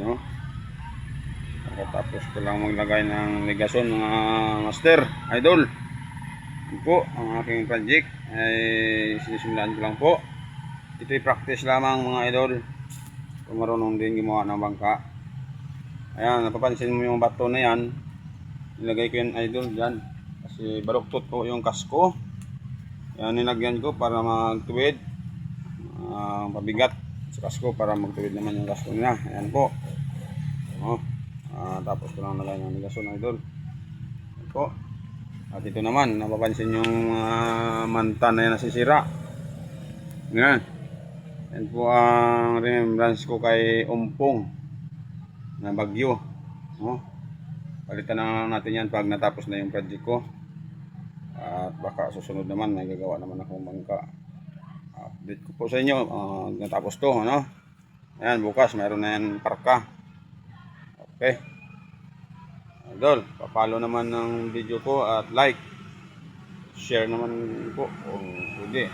Ayun, oh. Tapos ko lang maglagay ng ligasyon mga master, idol. Yun po, ang aking project ay sinisimulan ko lang po. Ito'y practice lamang mga idol. Kung marunong din gumawa ng bangka. Ayan, napapansin mo yung bato na yan. Nilagay ko yan idol dyan. Kasi baluktot po yung kasko. Yan nilagyan ko para magtuwid. Ah, pabigat sa kasko para magtuwid naman yung kasko niya. Ayan po. Oh. Ah, tapos ko lang nalagay ng ligasyon idol. Ayan po. At ito naman, napapansin yung mga manta na yan nasisira. Yan. Yan po ang remembrance ko kay Umpong na bagyo. Oh. Palitan na natin yan pag natapos na yung project ko. At baka susunod naman, may gagawa naman akong bangka. Update ko po sa inyo, ah, natapos to, ano? Ayan, bukas, mayroon na yan parka. Okay. Idol, papalo naman ng video ko at like. Share naman po kung pwede.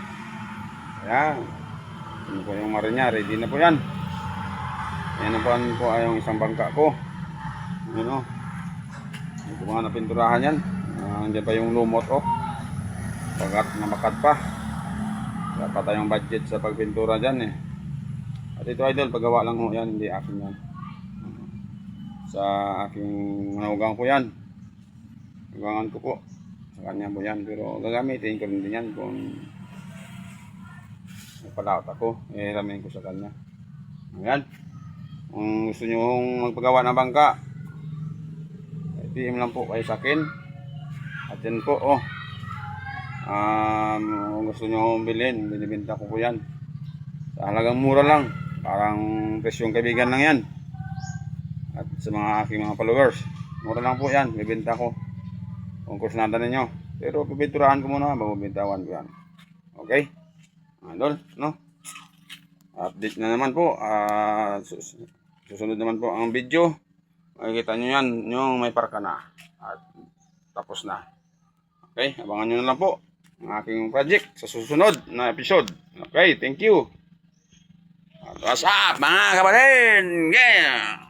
Ayan. Yan po yung marinya, ready na po yan. Yan na po, ano po ay yung isang bangka ko. Ano? Hindi ko mga napinturahan yan. Uh, hindi pa yung lumot oh. Pagat na makat pa. Wala pa tayong budget sa pagpintura dyan eh. At ito idol, paggawa lang ho yan, hindi akin yan. Sa aking manugang po yan. Nagangan ko po. Sa kanya po yan. Pero gagamitin ko rin din yan kung napalaot ako. Eh, ramin ko sa kanya. Ayan. Kung gusto nyo magpagawa ng bangka, PM lang po kayo sa akin. At yan po, oh. Um, gusto nyo bilhin, binibenta ko po yan. Sa halagang mura lang. Parang presyong kaibigan lang yan. At sa mga aking mga followers, mura lang po yan. Bibenta ko. Kung kursunada ninyo. Pero pipinturahan ko muna bago bintawan ko yan. Okay? Idol, no? Update na naman po. Ah, sus- susunod naman po ang video. Makikita nyo yan, yung may parka na. At tapos na. Okay, abangan nyo na lang po ang aking project sa susunod na episode. Okay, thank you. At what's up mga kapatid? Yeah!